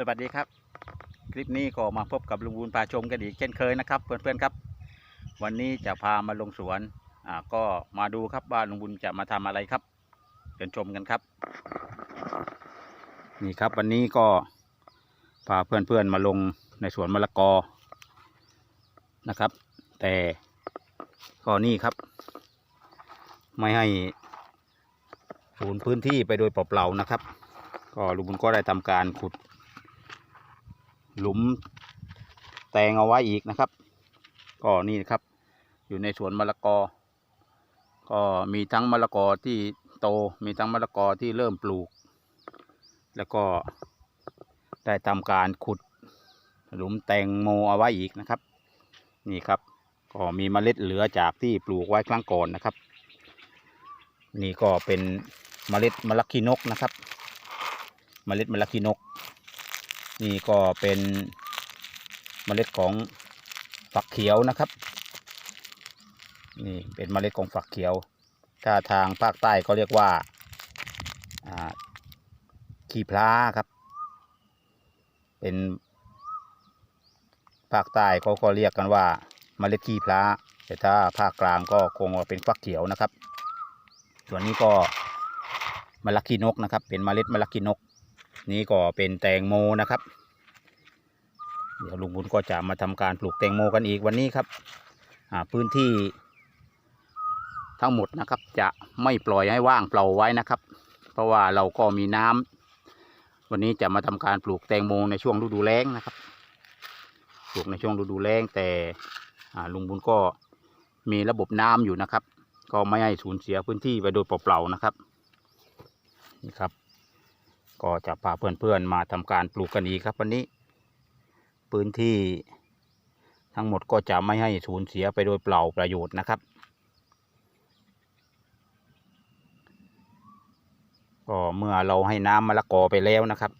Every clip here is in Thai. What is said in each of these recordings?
สวัสดีครับ คลิปนี้ก็มาพบกับลุงบูนพาชมกันอีกเช่นเคยนะครับ เพื่อนๆครับ วันนี้จะพามาลงสวนอ่าก็มาดูครับว่าลุงบุญจะมาทำอะไรครับเดินชมกันครับ นี่ครับวันนี้ก็พาเพื่อนๆมาลงในสวนมะละกอนะครับ แต่ก็นี่ครับ ไม่ให้สูญพื้นที่ไปโดยเปล่าๆนะครับ ก็ลุงบุญก็ได้ทำการขุด หลุมแตงเอาไว้อีกนะครับ ก็นี่นะครับ อยู่ในสวนมะละกอ ก็มีทั้งมะละกอที่โตมีทั้งมะละกอที่เริ่มปลูก แล้วก็ได้ทำการขุดหลุมแตงโมเอาไว้อีกนะครับ นี่ครับ ก็มีเมล็ดเหลือจากที่ปลูกไว้ครั้งก่อนนะครับ นี่ก็เป็นเมล็ดมะละกีนกนะครับ เมล็ดมะละกีนก นี่ก็เป็นเมล็ดของฝักเขียวนะครับ นี่เป็นเมล็ดของฝักเขียว ถ้าทางภาคใต้ก็เรียกว่าขี้พลาครับ เป็นภาคใต้เขาก็เรียกกันว่าเมล็ดขี้พลาแต่ถ้าภาคกลางก็คงว่าเป็นฟักเขียวนะครับ ส่วนนี้ก็มะละกีนกนะครับ เป็นเมล็ดมะละกีนก นี่ก็เป็นแตงโมนะครับ เดี๋ยวลุงบุญก็จะมาทำการปลูกแตงโมกันอีกวันนี้ครับพื้นที่ทั้งหมดนะครับ จะไม่ปล่อยให้ว่างเปล่าไว้นะครับ เพราะว่าเราก็มีน้ำวันนี้จะมาทำการปลูกแตงโมในช่วงฤดูแล้งนะครับ ปลูกในช่วงฤดูแล้งแต่ลุงบุญก็มีระบบน้ำอยู่นะครับ ก็ไม่ให้สูญเสียพื้นที่ไปโดยเปล่าๆนะครับนี่ครับ ก็จะพาเพื่อนๆมาทำการปลูกกันอีกครับวันนี้ พื้นที่ทั้งหมดก็จะไม่ให้สูญเสียไปโดยเปล่าประโยชน์นะครับ ก็เมื่อเราให้น้ำมะละกอไปแล้วนะครับ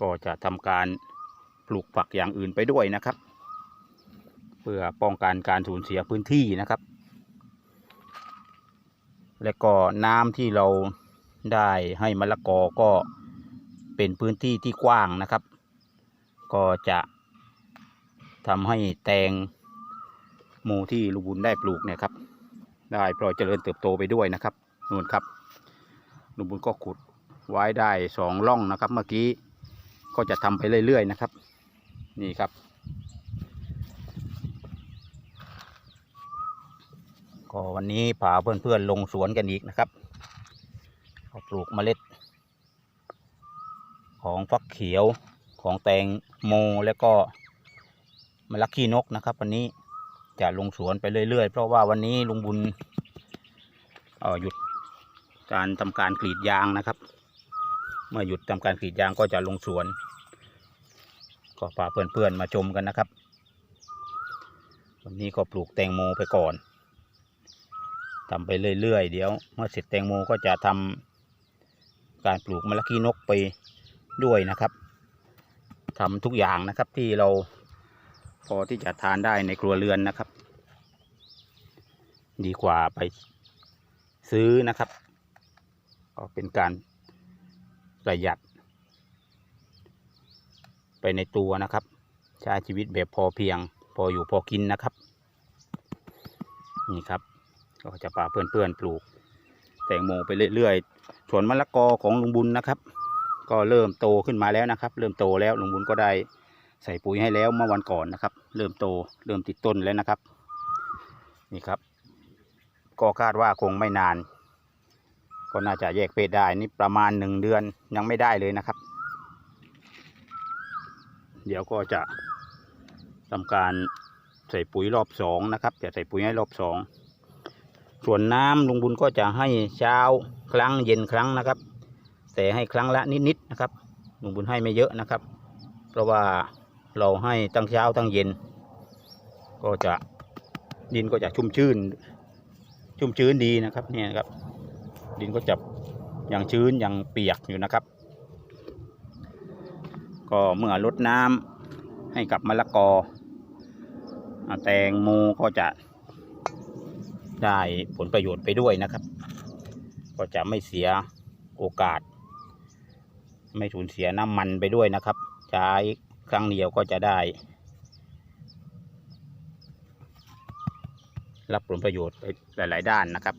ก็จะทำการปลูกฝักอย่างอื่นไปด้วยนะครับ เพื่อป้องกันการสูญเสียพื้นที่นะครับ และก็น้ำที่เรา ได้ให้มะละกอก็เป็นพื้นที่ที่กว้างนะครับ ก็จะทำให้แตงโมที่ลุงบุญได้ปลูกเนี่ยครับ ได้ปล่อยเจริญเติบโตไปด้วยนะครับนู่นครับลุงบุญก็ขุดไว้ได้สองร่องนะครับ เมื่อกี้ก็จะทำไปเรื่อยๆนะครับ นี่ครับ ก็วันนี้พาเพื่อนๆลงสวนกันอีกนะครับ ปลูกเมล็ด ของฟักเขียวของแตงโมแล้วก็มะละขี้นกนะครับ วันนี้จะลงสวนไปเรื่อยๆ เพราะว่าวันนี้ลุงบุญออหยุดการทำการกรีดยางนะครับ เมื่อหยุดทำการกรีดยางก็จะลงสวน ก็พาเพื่อนๆมาชมกันนะครับ วันนี้ก็ปลูกแตงโมไปก่อนทำไปเรื่อยๆ เดี๋ยว เมื่อเสร็จแตงโมก็จะทำ การปลูกมะละขี้นกไปด้วยนะครับทำทุกอย่างนะครับที่เราพอที่จะทานได้ในครัวเรือนนะครับ ดีกว่าไปซื้อนะครับ ก็เป็นการประหยัด ไปในตัวนะครับใช้ชีวิตแบบพอเพียง พออยู่พอกินนะครับ นี่ครับ ก็จะพาเพื่อนๆปลูกแตงโมไปเรื่อยๆ สวนมะละกอของลุงบุญนะครับ ก็เริ่มโตขึ้นมาแล้วนะครับ เริ่มโตแล้วลุงบุญก็ได้ใส่ปุ๋ยให้แล้วเมื่อวันก่อนนะครับ เริ่มโตเริ่มติดต้นแล้วนะครับ นี่ครับ ก็คาดว่าคงไม่นาน ก็น่าจะแยกเพศได้นี่ประมาณหนึ่งเดือนยังไม่ได้เลยนะครับ เดี๋ยวก็จะทำการใส่ปุ๋ยรอบสองนะครับ จะใส่ปุ๋ยให้รอบสองส่วนน้ำลุงบุญก็จะให้เช้า ครั้งเย็นครั้งนะครับ แต่ให้ครั้งละนิดๆนะครับลุงบุญให้ไม่เยอะนะครับ เพราะว่าเราให้ตั้งเช้าตั้งเย็น ก็จะดินก็จะชุ่มชื้น ชุ่มชื้นดีนะครับเนี่ยครับ ดินก็จะยังชื้นยังเปียกอยู่นะครับ ก็เมื่อลดน้ำให้กับมะละกอ แตงโมก็จะได้ผลประโยชน์ไปด้วยนะครับ ก็จะไม่เสียโอกาส ไม่สูญเสียน้ำมันไปด้วยนะครับ ใช้ครั้งเดียวก็จะได้ รับผลประโยชน์ไปหลาย ๆ ด้านนะครับ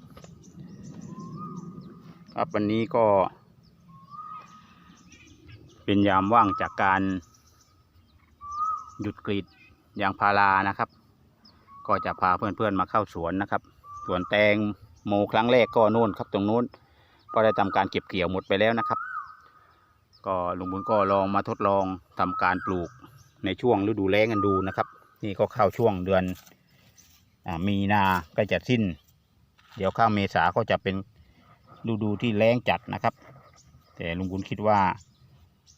ครับวันนี้ก็ เป็นยามว่างจากการหยุดกรีดยางพารานะครับ ก็จะพาเพื่อนๆมาเข้าสวนนะครับ สวนแตง โมครั้งแรกก็โน่นครับตรงนู้น ก็ได้ทำการเก็บเกี่ยวหมดไปแล้วนะครับ ก็ลุงบุญก็ลองมาทดลองทำการปลูกในช่วงฤดูแล้งกันดูนะครับ นี่ก็เข้าช่วงเดือนอมีนาใกล้จะสิ้น เดี๋ยวเข้าเมษาก็จะเป็นฤดูที่แล้งจัดนะครับ แต่ลุงบุญคิดว่า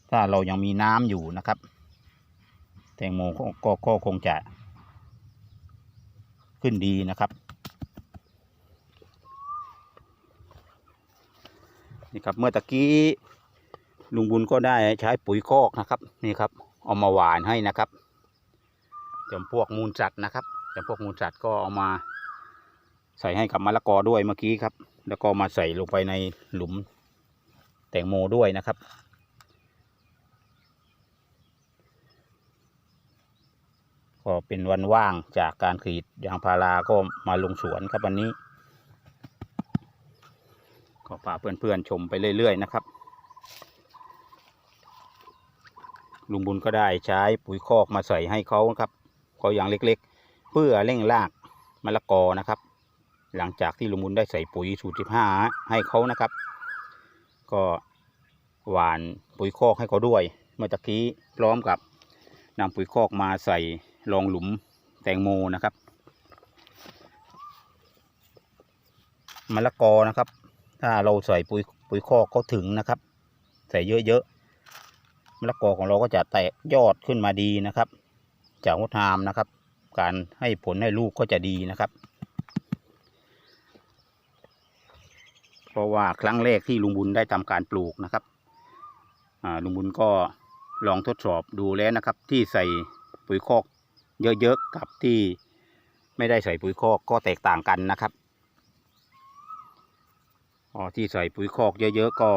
ถ้าเรายังมีน้ำอยู่นะครับ แตงโมก็ก็คงจะขึ้นดีนะครับ นี่ครับ เมื่อตะกี้ลุงบุญก็ได้ใช้ปุ๋ยคอกนะครับ นี่ครับ เอามาหวานให้นะครับจำพวกมูลสัตว์นะครับจำพวกมูลสัตว์ก็เอามาใส่ให้กับมะละกอด้วยเมื่อกี้ครับ แล้วก็มาใส่ลงไปในหลุมแตงโมด้วยนะครับ ก็เป็นวันว่างจากการกรีดยางพาราก็มาลงสวนครับวันนี้ ก็พาเพื่อนๆชมไปเรื่อยๆ นะครับ ลุงบุญก็ได้ใช้ปุ๋ยคอกมาใส่ให้เขาครับเขาอย่างเล็กๆ เพื่อเร่งรากมะละกอนะครับ หลังจากที่ลุงบุญได้ใส่ปุ๋ยสูตรสิบห้าให้เขานะครับ ก็หวานปุ๋ยคอกให้เขาด้วย เมื่อตะกี้พร้อมกับนำปุ๋ยคอกมาใส่รองหลุมแตงโมนะครับมะละกอนะครับ ถ้าเราใส่ปุ๋ยปุ๋ยคอกก็ถึงนะครับ ใส่เยอะๆมะละกอของเราก็จะแตกยอดขึ้นมาดีนะครับ จากงดงามนะครับ การให้ผลให้ลูกก็จะดีนะครับ เพราะว่าครั้งแรกที่ลุงบุญได้ทำการปลูกนะครับลุงบุญก็ลองทดสอบดูแล้วนะครับ ที่ใส่ปุ๋ยคอกเยอะๆกับที่ไม่ได้ใส่ปุ๋ยคอกก็แตกต่างกันนะครับ อ๋อที่ใส่ปุ๋ยคอกเยอะๆก็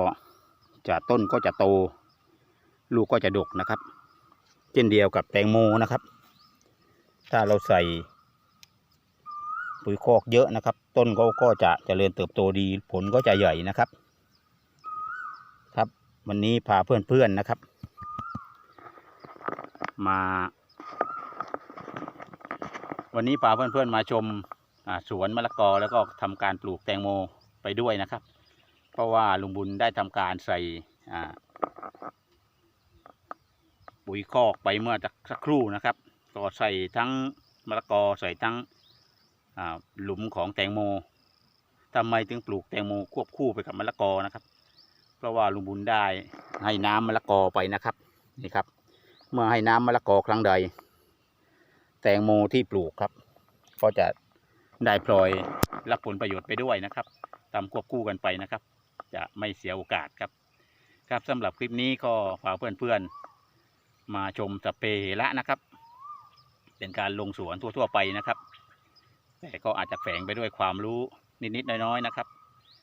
จะต้นก็จะโต ลูกก็จะดกนะครับ เช่นเดียวกับแตงโมนะครับ ถ้าเราใส่ปุ๋ยคอกเยอะนะครับ ต้นก็ก็จะเจริญเติบโตดีผลก็จะใหญ่นะครับ ครับวันนี้พาเพื่อนๆนะครับ มา วันนี้พาเพื่อนๆมาชมสวนมะละกอแล้วก็ทำการปลูกแตงโม ไปด้วยนะครับ เพราะว่าลุงบุญได้ทำการใส่ปุ๋ยคอกไปเมื่อสักครู่นะครับก็ใส่ทั้งมะละกอใส่ทั้งหลุมของแตงโมทำไมถึงปลูกแตงโมควบคู่ไปกับมะละกอนะครับ เพราะว่าลุงบุญได้ให้น้ำมะละกอไปนะครับนี่ครับ เมื่อให้น้ำมะละกอครั้งใด แตงโมที่ปลูกครับ ก็จะได้พลอยรับผลประโยชน์ไปด้วยนะครับ ทำควบคู่กันไปนะครับ จะไม่เสียโอกาสครับ ครับสำหรับคลิปนี้ก็ฝากเพื่อนๆ มาชมสเปรละนะครับ เป็นการลงสวนทั่วๆไปนะครับ แต่ก็อาจจะแฝงไปด้วยความรู้นิดๆน้อยๆนะครับ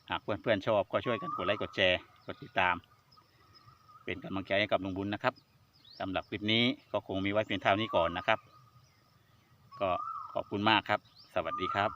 หากเพื่อนๆชอบก็ช่วยกันกดไลค์กดแชร์กดติดตาม เป็นกำลังใจให้กับลุงบุญนะครับสำหรับคลิปนี้ก็คงมีไว้เพียงเท่านี้ก่อนนะครับ ก็ขอบคุณมากครับ สวัสดีครับ